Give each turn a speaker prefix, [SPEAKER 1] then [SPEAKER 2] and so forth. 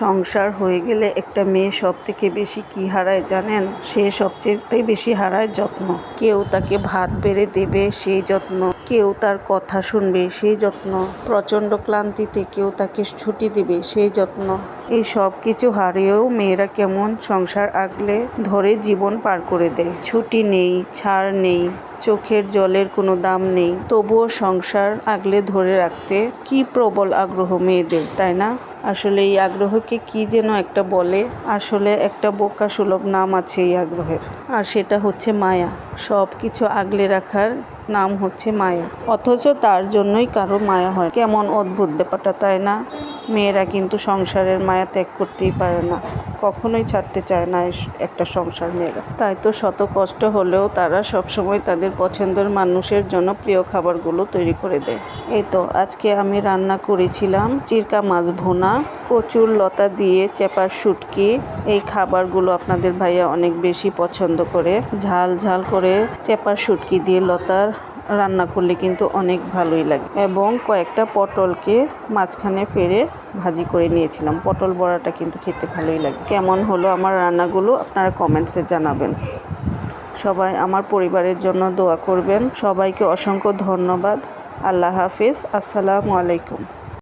[SPEAKER 1] সংসার হয়ে গেলে একটা মেয়ে সব থেকে বেশি কি হারায় জানেন? সে সবচেয়ে বেশি হারায় যত্ন। কেউ তাকে ভাত বেড়ে দেবে সেই যত্ন। কেউ তার কথা শুনবে সেই যত্ন। প্রচণ্ড ক্লান্তিতে কেউ তাকে ছুটি দেবে সেই যত্ন। এই সব কিছু হারিয়েও মেয়েরা কেমন সংসার আগলে ধরে জীবন পার করে দেয়। ছুটি নেই, ছাড় নেই, চোখের জলের কোনো দাম নেই। তবুও সংসার আগলে ধরে রাখতে কি প্রবল আগ্রহ মেয়েদের, তাই না? আসলে এই আগ্রহকে কি যেন একটা বলে, আসলে একটা বোকা সুলভ নাম আছে এই আগ্রহের। আর সেটা হচ্ছে মায়া। সব কিছু আগলে রাখার নাম হচ্ছে মায়া। অথচ তার জন্যই কারও মায়া হয়। কেমন অদ্ভুত ব্যাপারটা, তাই না? মেয়েরা কিন্তু সংসারের মায়া ত্যাগ করতেই পারে না। কখনোই ছাড়তে চায় না একটা সংসার মেয়েরা। তাই তো শত কষ্ট হলেও তারা সবসময় তাদের পছন্দের মানুষের জন্য প্রিয় খাবারগুলো তৈরি করে দেয়। এই তো, আজকে আমি রান্না করেছিলাম চিরকা মাছ ভোনা, কচুর লতা দিয়ে চেপার শুটকি। এই খাবারগুলো আপনাদের ভাইয়া অনেক বেশি পছন্দ করে। ঝাল ঝাল করে চেপার শুটকি দিয়ে লতার রান্না করলে কিন্তু অনেক ভালোই লাগে। এবং কয়েকটা পটলকে মাঝখানে ফেরে ভাজি করে নিয়েছিলাম। পটল বড়াটা কিন্তু খেতে ভালোই লাগে। কেমন হলো আমার রান্নাগুলো আপনারা কমেন্টসে জানাবেন। সবাই আমার পরিবারের জন্য দোয়া করবেন। সবাইকে অসংখ্য ধন্যবাদ। আল্লাহ হাফিজ। আসসালামু আলাইকুম।